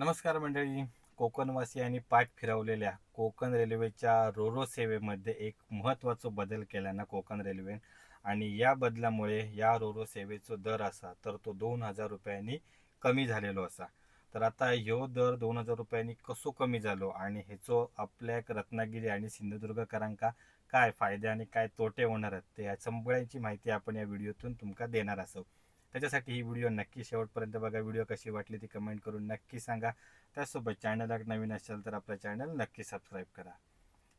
नमस्कार मंडळी. कोकणवासियांनी पाठ फिरवलेल्या कोकण रेल्वेच्या रोरो सेवेमध्ये एक महत्त्वाचा बदल केला ना कोकण रेल्वे. आणि या बदलामुळे या रोरो सेवेचो दर असा तर तो दोन हजार रुपयांनी कमी झालेलो असा. तर आता ह्यो दर दोन हजार रुपयांनी कसो कमी झालो आणि ह्याचो आपल्या एक रत्नागिरी आणि सिंधुदुर्गकरांका काय फायदे आणि काय तोटे होणार आहेत ते या सगळ्यांची माहिती आपण या व्हिडिओतून तुमका देणार असो. त्याच्यासाठी ही व्हिडिओ नक्की शेवटपर्यंत बघा. व्हिडिओ कशी वाटली ती कमेंट करून नक्की सांगा. त्याचसोबत चॅनलला नवीन असेल तर आपला चॅनल नक्की सबस्क्राईब करा.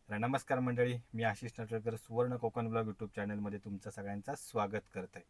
तर नमस्कार मंडळी मी आशिष नटळकर सुवर्ण कोकण ब्लॉग यूट्यूब चॅनलमध्ये तुमचं सगळ्यांचं स्वागत करत आहे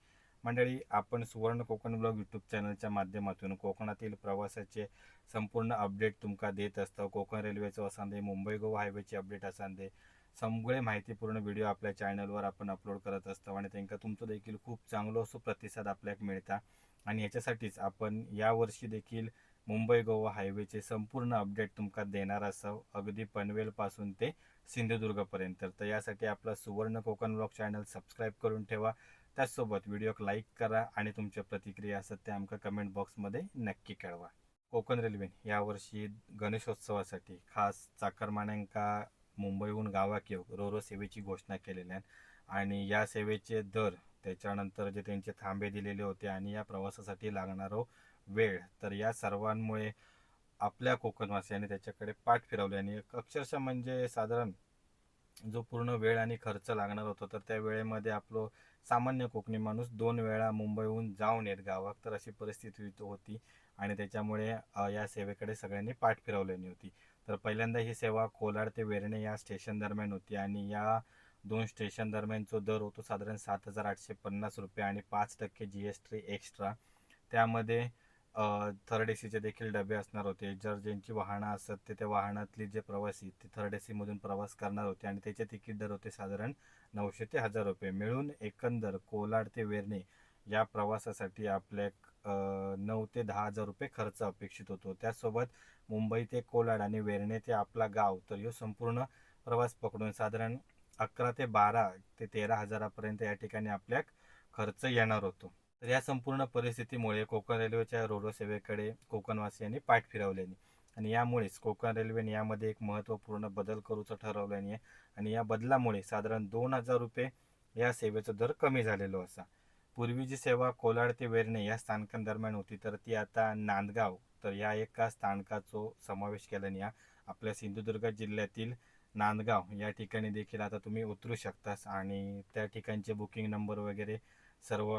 मंडळी आपण सुवर्ण कोकण ब्लॉग यूट्यूब चॅनलच्या माध्यमातून कोकणातील प्रवासाचे संपूर्ण अपडेट तुमका देत असतो. कोकण रेल्वेचं असांदे मुंबई गोवा हायवेचे अपडेट असांदे सगळे माहितीपूर्ण व्हिडिओ आपल्या चॅनलवर आपण अपलोड करत असतो आणि त्यांना तुमचं देखील खूप चांगलो असो प्रतिसाद आपल्याक मिळता. आणि याच्यासाठीच आपण यावर्षी देखील मुंबई गोवा हायवेचे संपूर्ण अपडेट तुमका देणार असं अगदी पनवेलपासून ते सिंधुदुर्गपर्यंत. तर यासाठी आपला सुवर्ण कोकण ब्लॉग चॅनल सबस्क्राईब करून ठेवा. त्याचसोबत व्हिडिओक लाईक करा आणि तुमच्या प्रतिक्रिया असतात त्या आमका कमेंट बॉक्समध्ये नक्की कळवा. कोकण रेल्वे यावर्षी गणेशोत्सवासाठी खास चाकरमान्यांका मुंबईहून गावाक येऊ रो रो सेवेची घोषणा केलेली आहे. आणि या सेवेचे दर त्याच्यानंतर जे त्यांचे थांबे दिलेले होते आणि या प्रवासासाठी लागणारो वेळ तर या सर्वांमुळे आपल्या कोकणवासियांनी त्याच्याकडे पाठ फिरवली. आणि एक अक्षरशः म्हणजे साधारण जो पूर्ण वेळ आणि खर्च लागणार होता तर त्या वेळेमध्ये आपलं सामान्य कोकणी माणूस दोन वेळा मुंबईहून जाऊन येत गावात. तर अशी परिस्थिती होती आणि त्याच्यामुळे या सेवेकडे सगळ्यांनी पाठ फिरवलेली होती. तर पहिल्यांदा ही सेवा कोलाड ते वेरणे या स्टेशन दरम्यान होती आणि या दोन स्टेशन दरम्यानचो दर होतो साधारण सात हजार आठशे पन्नास रुपये आणि पाच टक्के जी एस टी एक्स्ट्रा त्यामध्ये थर्ड ए सीचे देखील डबे असणार होते. जर ज्यांची वाहनं असत ते त्या वाहनातली जे प्रवासी ते थर्ड ए सीमधून प्रवास करणार होते आणि त्याचे तिकीट दर होते साधारण नऊशे ते हजार रुपये. मिळून एकंदर कोलाड ते वेरणे या प्रवासासाठी आपल्या नऊ ते दहा हजार रुपये खर्च अपेक्षित होतो. त्यासोबत मुंबई ते कोलाड आणि वेरणे ते आपला गाव तर ह्यो संपूर्ण प्रवास पकडून साधारण अकरा ते बारा ते तेरा हजारापर्यंत या ठिकाणी आपल्याक खर्च येणार होतो. तर या संपूर्ण परिस्थितीमुळे कोकण रेल्वेच्या रोडो सेवेकडे कोकणवासियांनी पाठ फिरवल्याने आणि यामुळेच कोकण रेल्वेने यामध्ये एक महत्त्वपूर्ण बदल करूचं ठरवल्याने आणि या बदलामुळे साधारण दोन हजार रुपये या सेवेचा दर कमी झालेलो असा. पूर्वीची सेवा कोलाड ते वेरणे या स्थानकांदरम्यान होती तर ती आता नांदगाव. तर या एका स्थानकाचो समावेश केल्याने या आपल्या सिंधुदुर्ग जिल्ह्यातील नांदगाव या ठिकाणी देखील आता तुम्ही उतरू शकतास आणि त्या ठिकाणचे बुकिंग नंबर वगैरे सर्व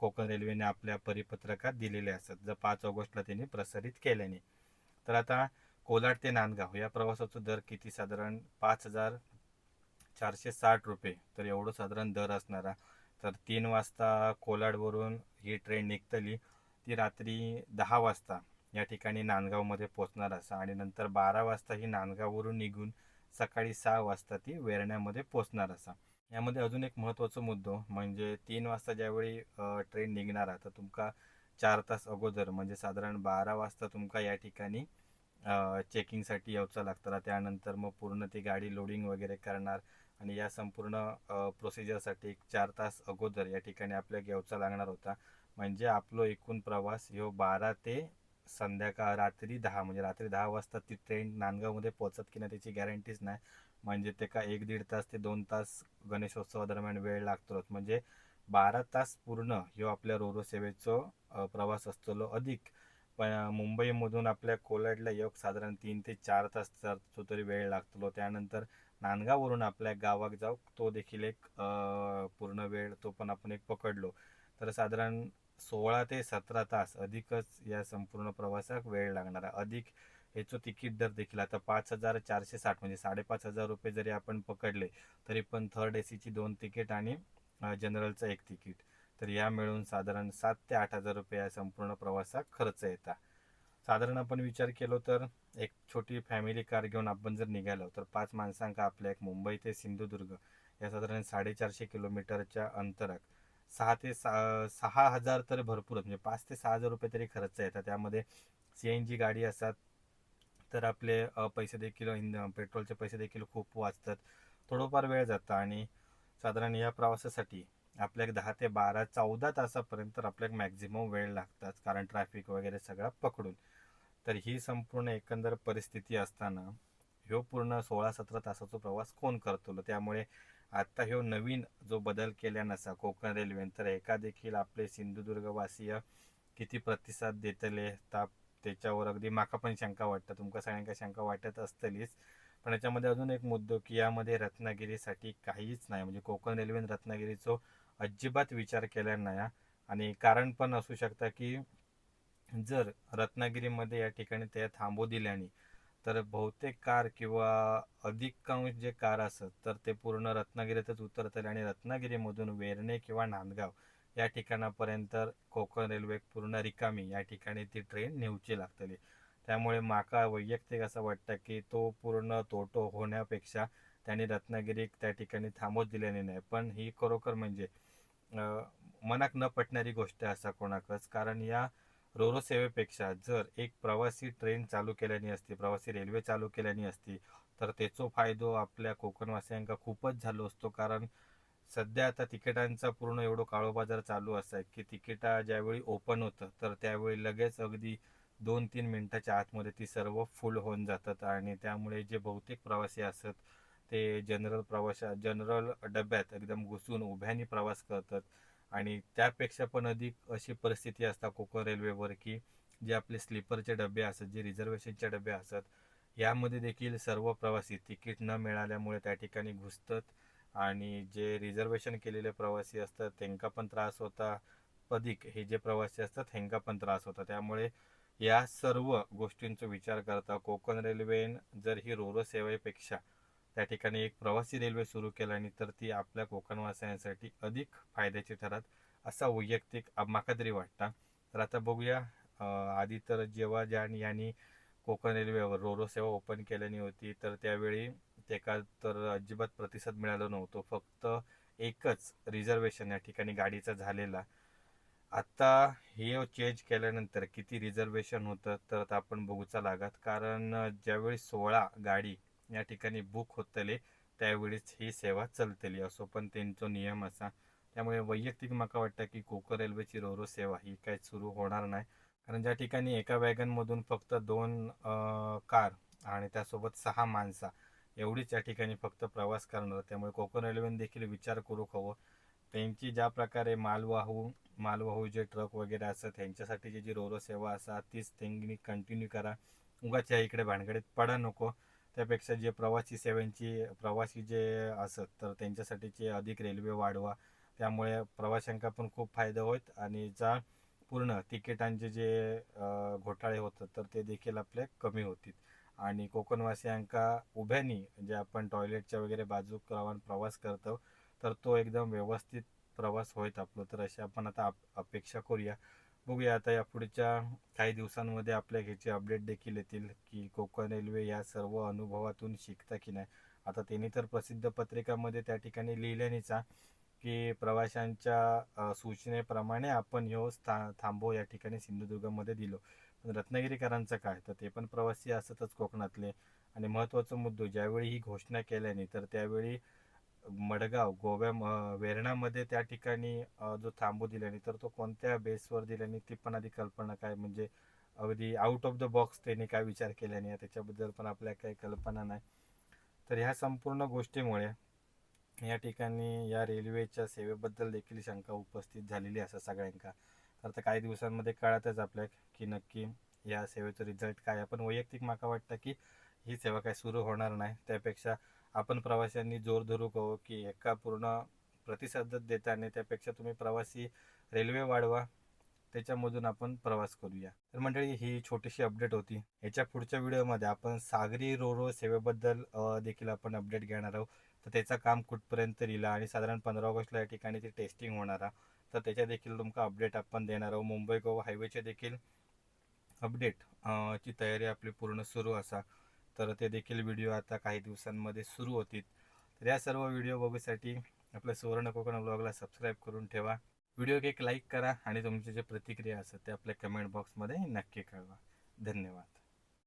कोकण रेल्वेने आपल्या परिपत्रकात दिलेले असतात जर पाच ऑगस्टला त्यांनी प्रसारित केल्याने. तर आता कोलाड ते नांदगाव या प्रवासाचा दर किती? साधारण पाच हजार चारशे साठ रुपये. तर एवढं साधारण दर असणारा तर तीन वाजता कोलाडवरून ही ट्रेन निघतली. ती रात्री दहा वाजता या ठिकाणी नांदगावमध्ये पोचणार असा. आणि नंतर बारा वाजता ही नांदगाववरून निघून सकाळी सहा वाजता ती वेरण्यामध्ये पोचणार असा. यामध्ये अजून एक महत्त्वाचा मुद्दो म्हणजे तीन वाजता ज्यावेळी ट्रेन निघणार तर तुमका चार तास अगोदर म्हणजे साधारण बारा वाजता तुमका या ठिकाणी चेकिंगसाठी यावचं लागतं त्यानंतर मग पूर्ण ती गाडी लोडिंग वगैरे करणार. आणि या संपूर्ण प्रोसिजरसाठी एक चार तास अगोदर या ठिकाणी आपल्या घ्यावचा लागणार होता. म्हणजे आपलो एकूण प्रवास ह्यो बारा ते संध्याकाळ रात्री दहा म्हणजे रात्री दहा वाजता ती ट्रेन नांदगावमध्ये पोहोचत की नाही त्याची गॅरंटीच नाही. म्हणजे ते का एक दीड तास ते दोन तास गणेशोत्सवादरम्यान वेळ लागतोच. म्हणजे बारा तास पूर्ण ह्यो आपल्या रोरो सेवेचो प्रवास असतो अधिक. पण मुंबईमधून आपल्या कोलाडला योग साधारण तीन ते चार तास तरी वेळ लागतो त्यानंतर नांदगाववरून आपल्या गावात जाऊ तो देखील एक पूर्ण वेळ तो पण आपण एक पकडलो. तर साधारण सोळा ते सतरा तास अधिकच या संपूर्ण प्रवासाक वेळ लागणार. आहे. अधिक ह्याचं तिकीट दर देखील आता पाच हजार चारशे साठ म्हणजे साडेपाच हजार रुपये जरी आपण पकडले तरी पण थर्ड ए सीची दोन तिकीट आणि जनरलचं एक तिकीट. तर या मिळून साधारण सात ते आठ हजार रुपये या संपूर्ण प्रवासात खर्च येतात साधारण आपण विचार केलो तर एक छोटी फॅमिली कार घेऊन आपण जर निघालो तर पाच माणसांका आपल्या एक मुंबई ते सिंधुदुर्ग या साधारण साडेचारशे किलोमीटरच्या अंतरात सहा ते सा सहा हजार तर भरपूरच म्हणजे पाच ते सहा हजार रुपये तरी खर्च येतात. त्यामध्ये सी एन जी गाडी असतात तर आपले पैसे देखील इंधन पेट्रोलचे पैसे देखील खूप वाचतात. थोडंफार वेळ जातं आणि साधारण या प्रवासासाठी आपल्या दहा ते बारा चौदा तासापर्यंत आपल्याला मॅक्झिमम वेळ लागतात. कारण ट्रॅफिक वगैरे सगळं पकडून. तर ही संपूर्ण एकंदर परिस्थिती असताना ह्यो पूर्ण सोळा सतरा तासाचा प्रवास कोण करतो त्यामुळे आता ह्यो नवीन जो बदल केल्यान असा कोकण रेल्वेन तर एका देखील आपले सिंधुदुर्गवासीय किती प्रतिसाद देतले? ता त्याच्यावर अगदी माका पण शंका वाटतं. तुमका सगळ्यांका शंका वाटत असतलीच. पण याच्यामध्ये अजून एक मुद्दो की यामध्ये रत्नागिरीसाठी काहीच नाही. म्हणजे कोकण रेल्वेने रत्नागिरीचो अजिबात विचार केला नाही. आणि कारण पण असू शकता की जर रत्नागिरीमध्ये या ठिकाणी त्या थांबू दिल्याने तर बहुतेक कार किंवा अधिकांश जे कार असत तर ते पूर्ण रत्नागिरीतच उतरतले आणि रत्नागिरीमधून वेरणे किंवा नांदगाव या ठिकाणापर्यंत कोकण रेल्वे पूर्ण रिकामी या ठिकाणी ती ट्रेन नेऊची लागतली. त्यामुळे माका वैयक्तिक असं वाटतं की तो पूर्ण तोटो होण्यापेक्षा त्यांनी रत्नागिरी त्या ठिकाणी थांबवत दिल्याने नाही. पण ही खरोखर म्हणजे मनाक न पटणारी गोष्ट असा कोणाकच. कारण या रोरो सेवेपेक्षा जर एक प्रवासी ट्रेन चालू केल्यानी असती प्रवासी रेल्वे चालू केल्यानी असती तर त्याचो फायदो आपल्या कोकणवासियांका खूपच झालो असतो. कारण सध्या आता तिकिटांचा पूर्ण एवढं काळोबाजार चालू असाय की तिकिटा ज्यावेळी ओपन होतं तर त्यावेळी लगेच अगदी दोन तीन मिनटाच्या आतमध्ये ती सर्व फुल होऊन जातात. आणि त्यामुळे जे बहुतेक प्रवासी असतात ते जनरल प्रवाशा जनरल डब्यात एकदम घुसून उभ्याने प्रवास करतात. आणि त्यापेक्षा पण अधिक अशी परिस्थिती असता कोकण रेल्वेवर की जे आपले स्लीपरचे डबे असतात जे रिझर्वेशनचे डबे असतात यामध्ये देखील सर्व प्रवासी तिकीट न मिळाल्यामुळे त्या ठिकाणी घुसतात. आणि जे रिझर्वेशन केलेले प्रवासी असतात त्यांना पण त्रास होता. अधिक हे जे प्रवासी असतात ह्यांका पण त्रास होता. त्यामुळे या सर्व गोष्टींचा विचार करता कोकण रेल्वेन जर ही रोरो सेवेपेक्षा त्या ठिकाणी एक प्रवासी रेल्वे सुरू केल्याने तर ती आपल्या कोकणवासियांसाठी अधिक फायद्याची ठरत असा वैयक्तिक माका तरी वाटतं. तर आता बघूया आधी तर जेव्हा ज्या यांनी कोकण रेल्वेवर रोरो सेवा ओपन केल्यानी होती तर त्यावेळी त्याका तर अजिबात प्रतिसाद मिळाला नव्हतो. फक्त एकच रिझर्वेशन या ठिकाणी गाडीचा झालेला. आता हे चेंज केल्यानंतर किती रिझर्वेशन होतं तर आता आपण बघूचा लागत. कारण ज्यावेळी सोळा गाडी या ठिकाणी बुक होतले. त्यावेळेस ही सेवा चलतली असो पण त्यांचा नियम असा. त्यामुळे वैयक्तिक मला वाटतं की कोकण रेल्वेची रोरो सेवा ही काय सुरू होणार नाही. कारण ज्या ठिकाणी एका वॅगनमधून फक्त दोन कार आणि त्यासोबत सहा माणसा एवढीच या ठिकाणी फक्त प्रवास करणार. त्यामुळे कोकण रेल्वेने देखील विचार करू हवं हो? त्यांची ज्या प्रकारे मालवाहू मालवाहू जे ट्रक वगैरे असतात त्यांच्यासाठी जी रोरो सेवा असा तीच त्यांनी कंटिन्यू करा. उगाच्या इकडे भानगडीत पडा नको. त्यापेक्षा जे प्रवासी सेवांची प्रवासी जे असत तर त्यांच्यासाठीचे अधिक रेल्वे वाढवा. त्यामुळे प्रवाशांका पण खूप फायदा होत आणि जा पूर्ण तिकिटांचे जे घोटाळे होतात तर ते देखील आपले कमी होतील. आणि कोकणवासियांका उभ्यानी जे आपण टॉयलेटच्या वगैरे बाजू राहून प्रवास करतो तर तो एकदम व्यवस्थित प्रवास होईल आपलं. तर अशी आपण आता अपेक्षा करूया. बघूया आता या पुढच्या काही दिवसांमध्ये आपल्या ह्याचे अपडेट देखील येतील की कोकण रेल्वे या सर्व अनुभवातून शिकता की नाही. आता त्यांनी तर प्रसिद्ध पत्रिकामध्ये त्या ठिकाणी लिहिल्यानीचा की प्रवाशांच्या सूचनेप्रमाणे आपण ह्यो स्था थांबो या ठिकाणी सिंधुदुर्गमध्ये दिलो. पण रत्नागिरीकरांचं काय तर ते पण प्रवासी असतच कोकणातले. आणि महत्त्वाचा मुद्दो ज्यावेळी ही घोषणा केल्याने तर त्यावेळी मडगाव गोव्या वेरणामध्ये वेर्णामध्ये त्या ठिकाणी जो थांबू दिल्याने तर तो कोणत्या बेसवर दिल्याने ती पण आधी कल्पना काय? म्हणजे अगदी आउट ऑफ द बॉक्स त्यांनी काय विचार केल्याने त्याच्याबद्दल पण आपल्या काही कल्पना नाही. तर ह्या संपूर्ण गोष्टीमुळे या ठिकाणी या रेल्वेच्या सेवेबद्दल देखील शंका उपस्थित झालेली असं सगळ्यांका. तर आता काही दिवसांमध्ये कळतच आपल्या की नक्की या सेवेचा रिझल्ट काय आहे. पण वैयक्तिक माका वाटतं की ही सेवा काय सुरू होणार नाही. त्यापेक्षा आपण प्रवाशांनी जोर धरू कहो की एका पूर्ण प्रतिसाद देताना त्यापेक्षा तुम्ही प्रवासी रेल्वे वाढवा त्याच्यामधून आपण प्रवास करूया. तर मंडळी ही छोटीशी अपडेट होती. याच्या पुढच्या व्हिडिओमध्ये आपण सागरी रोरो सेवेबद्दल देखील आपण अपडेट घेणार आहोत. तर त्याचं काम कुठपर्यंत लिहिला आणि साधारण पंधरा ऑगस्टला या ठिकाणी ती टेस्टिंग होणार आहे. तर त्याच्या देखील तुमका अपडेट आपण देणार आहोत. मुंबई गोवा हायवेचे देखील अपडेट ची तयारी आपली पूर्ण सुरू असा. तर ते देखील व्हिडिओ आता काही दिवसांमध्ये सुरू होतील. तर या सर्व व्हिडिओ बघूसाठी आपल्या सुवर्ण कोकण ब्लॉगला सबस्क्राईब करून ठेवा. व्हिडिओ एक लाईक करा आणि तुमची जे प्रतिक्रिया असतात ते आपल्या कमेंट बॉक्समध्ये नक्की कळवा. धन्यवाद.